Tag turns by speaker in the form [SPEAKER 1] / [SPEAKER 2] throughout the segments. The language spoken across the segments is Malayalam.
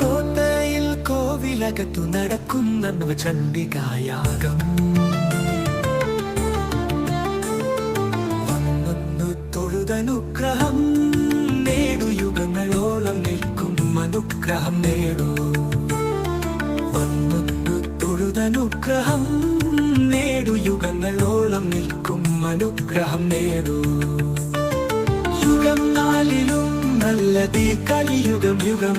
[SPEAKER 1] കോട്ടയിൽ കോവിലകത്തു നടക്കുന്ന നവചണ്ഡികായാഗം. തൊഴുതനുഗ്രഹം അനുഗ്രഹം നേടൂ. വന്നൊന്നു തൊഴുതനുഗ്രഹം നേടു. യുഗങ്ങളോളം നിൽക്കും അനുഗ്രഹം നേടൂ. യുഗം നാലിലും നല്ലതീ കലിയുഗം യുഗം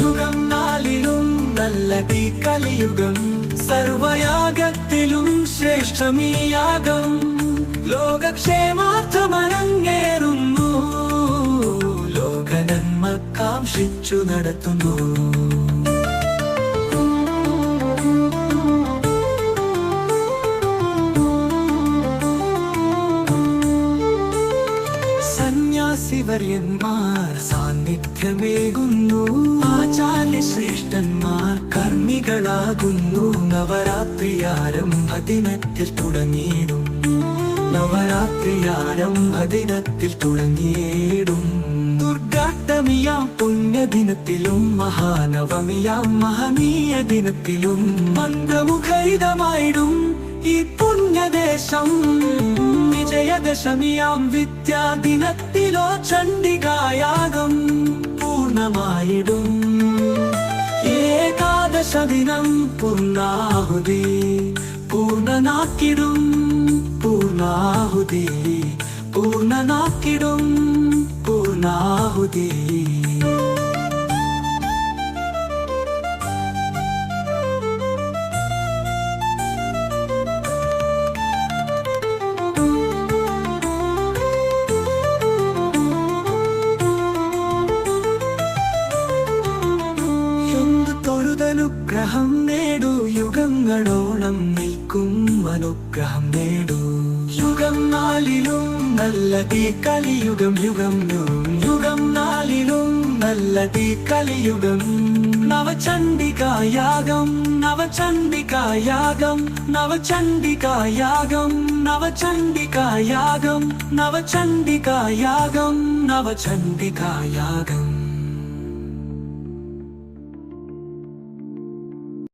[SPEAKER 1] യുഗം നാലിലും നാലിലും നല്ലതീ കലിയുഗം സർവയാഗത്തിലും ശ്രേഷ്ഠമീ യാഗം കാംക്ഷിച്ചു നടത്തുന്നു. സന്യാസിവര്യന്മാർ സാന്നിധ്യമേകുന്നു. ആചാര്യ ശ്രേഷ്ഠന്മാർ കർമ്മികളാകുന്നു. നവരാത്രി ആരംഭദിനത്തിൽ തുടങ്ങിയിടും. നവരാത്രി ആരംഭ புத்தாட்டமியாம் புண்ணிய தினத்திலும் மகாநவமியாம் மகனீய தினத்திலும் மந்தமுகைதமாயிடும் இப்புண்ணிய தேசம் விஜயதசமியாம் வித்யா தினத்திலோ சண்டிகாயாகம் பூர்ணமாயிடும் ஏகாதச தினம் பூர்ணாகுதி பூர்ணனாக்கிடும் பூர்ணாகுதி பூர்ணனாக்கிடும் नाव दे തൊഴുതനുഗ്രഹം നേടൂ. യുഗങ്ങളോളം നിൽക്കും അനുഗ്രഹം നേടൂ. യുഗം നാലിലും നല്ലതീ കലിയുഗം യുഗം യുഗം നാലിലും നല്ല തീ കലിയുഗം. നവചണ്ഡികായാഗം നവചണ്ഡികായാഗം നവചണ്ഡികായാഗം നവചണ്ഡികായാഗം നവചണ്ഡികായാഗം നവചണ്ഡികായാഗം